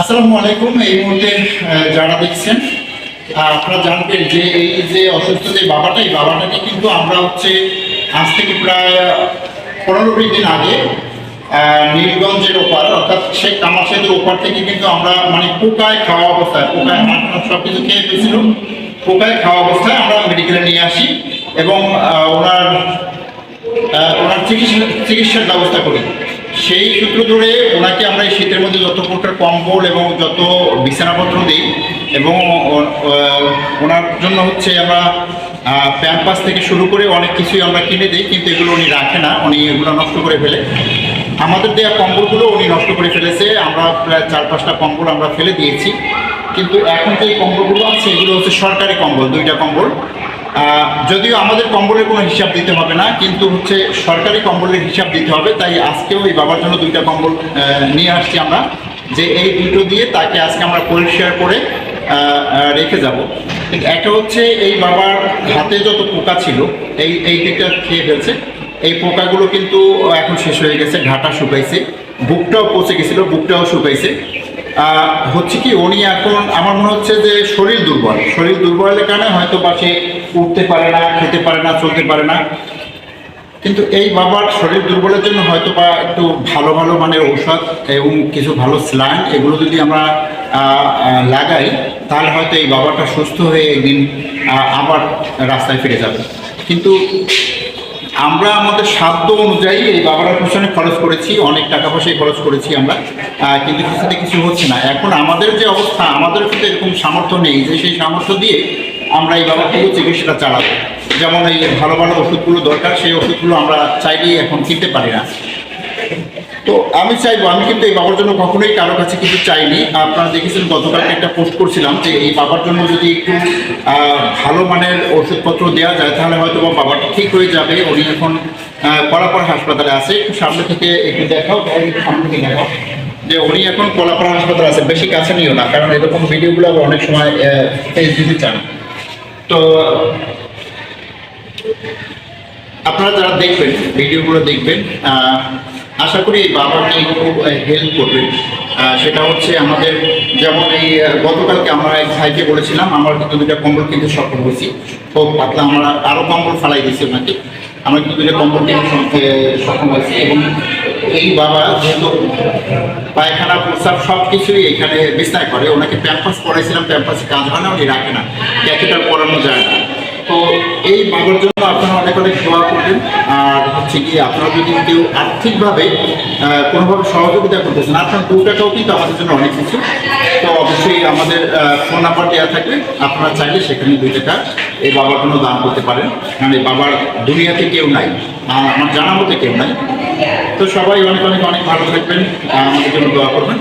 আসসালামু আলাইকুম, এই মুহূর্তে যারা দেখছেন আপনারা জানবেন যে এই যে অসুস্থ যে বাবাটা, এই বাবাটাকে কিন্তু আমরা হচ্ছে আজ থেকে প্রায় পনেরো বিশ দিন আগে নীলগঞ্জের ওপার, অর্থাৎ সেই কামারসাদের ওপার থেকে কিন্তু আমরা মানে পোকায় খাওয়া অবস্থায়, পোকায় হাট সব কিছু খেয়ে ফেলছিল। পোকায় খাওয়া অবস্থায় আমরা মেডিকেলে নিয়ে আসি এবং ওনার ওনার চিকিৎসা চিকিৎসার ব্যবস্থা করি। সেই সূত্র ধরে ওনাকে আমরা এই শীতের মধ্যে যত প্রকার কম্বল এবং যত বিছানাপত্র দিই এবং ওনার জন্য হচ্ছে আমরা প্যাম্পাস থেকে শুরু করে অনেক কিছুই আমরা কিনে দিই, কিন্তু এগুলো উনি রাখে না, উনি এগুলো নষ্ট করে ফেলে। আমাদের দেওয়া কম্বলগুলো উনি নষ্ট করে ফেলেছে, আমরা প্রায় চার পাঁচটা কম্বল আমরা ফেলে দিয়েছি। কিন্তু এখন যে কম্বলগুলো আছে, এগুলো হচ্ছে সরকারি কম্বল, দুইটা কম্বল। যদিও আমাদের কম্বলের কোনো হিসাব দিতে হবে না, কিন্তু হচ্ছে সরকারি কম্বলের হিসাব দিতে হবে, তাই আজকেও এই বাবার জন্য দুইটা কম্বল নিয়ে আসছি আমরা, যে এই দুটো দিয়ে তাকে আজকে আমরা পরিষ্কার করে রেখে যাব। একটা হচ্ছে এই বাবার হাতে যত পোকা ছিল, এই এই দিকটা খেয়ে ফেলছে, এই পোকাগুলো কিন্তু এখন শেষ হয়ে গেছে, ঘাটা শুকাইছে, বুকটাও পচে গেছিল, বুকটাও শুকাইছে। হচ্ছে কি, উনি এখন, আমার মনে হচ্ছে যে শরীর দুর্বল। শরীর দুর্বলের কারণে হয়তো সে উঠতে পারে না, খেতে পারে না, চলতে পারে না। কিন্তু এই বাবার শরীর দুর্বলের জন্য হয়তো বা একটু ভালো ভালো মানের ঔষধ এবং কিছু ভালো স্লাইন, এগুলো যদি আমরা লাগাই, তাহলে হয়তো এই বাবাটা সুস্থ হয়ে একদিন আবার রাস্তায় ফিরে যাবে। কিন্তু আমরা আমাদের সাধ্য অনুযায়ী এই বাবার পিছনে খরচ করেছি, অনেক টাকা পয়সায় খরচ করেছি আমরা কিন্তু কিছুতে কিছু হচ্ছে না। এখন আমাদের যে অবস্থা, আমাদের কিন্তু এরকম সামর্থ্য নেই যে সেই সামর্থ্য দিয়ে আমরা এই বাবাকে চিকিৎসাটা চালাবো। যেমন এই ভালো ভালো ওষুধগুলো দরকার, সেই ওষুধগুলো আমরা চাইলেই এখন কিনতে পারি না। তো আমি চাইব, আমি কিন্তু এই বাবার জন্য কখনোই কারও কাছে কিছু চাইনি। আপনারা দেখেছেন, গতকালকে একটা পোস্ট করছিলাম যে এই বাবার জন্য যদি একটু ভালো মানের ওষুধপত্র দেওয়া যায়, তাহলে হয়তো বা বাবাটা ঠিক হয়ে যাবে। উনি এখন কলাপাড়া হাসপাতালে আছে। একটু সামনে থেকে একটু দেখাও সামনে থেকে দেখাও। যে উনি এখন কলাপাড়া হাসপাতাল আছে। বেশি কাছে নিও না, কারণ এরকম ভিডিওগুলো আবার অনেক সময় ফেস দিতে চান। তো, আপনারা যারা দেখবেন, ভিডিওগুলো দেখবেন আশা করি বাবাকে খুব হেল্প করবেন আহ, সেটা হচ্ছে আমাদের যেমন এই গতকালকে আমরা এক ভাইকে বলেছিলাম আমার কিন্তু দুটা কম্বল কিন্তু সফল হয়েছি। খুব পাতলা আমরা আরও কম্বল ফালাই দিয়েছি ওনাকে। আমরা কিন্তু দুটা কম্বল কিন্তু সক্ষম হয়েছি এবং এই বাবা যেহেতু পায়খানা প্রস্রাব সব কিছুই এখানে বিস্তার করে ওনাকে প্যাম্পাস পড়াইছিলাম প্যাম্পাসে কাজ হয় না উনি রাখে না। ক্যাথেটার পড়ানো যায় না। তো এই বাবার জন্য আপনারা অনেক অনেক দোয়া করবেন। আর হচ্ছে কি আপনারা যদি কেউ আর্থিকভাবে কোনোভাবে সহযোগিতা করতেছেন আপনার দু টাকাও কিন্তু আমাদের জন্য অনেক কিছু। তো অবশ্যই আমাদের ফোন নাম্বার দেওয়া থাকবে। আপনারা চাইলে সেখানে দুই টাকা এই বাবার জন্য দান করতে পারেন। এই বাবার দুনিয়াতে কেউ নাই আমার জানা মতে কেউ নাই। তো সবাই অনেক অনেক অনেক ভালো থাকবেন। আমাদের জন্য দোয়া করবেন।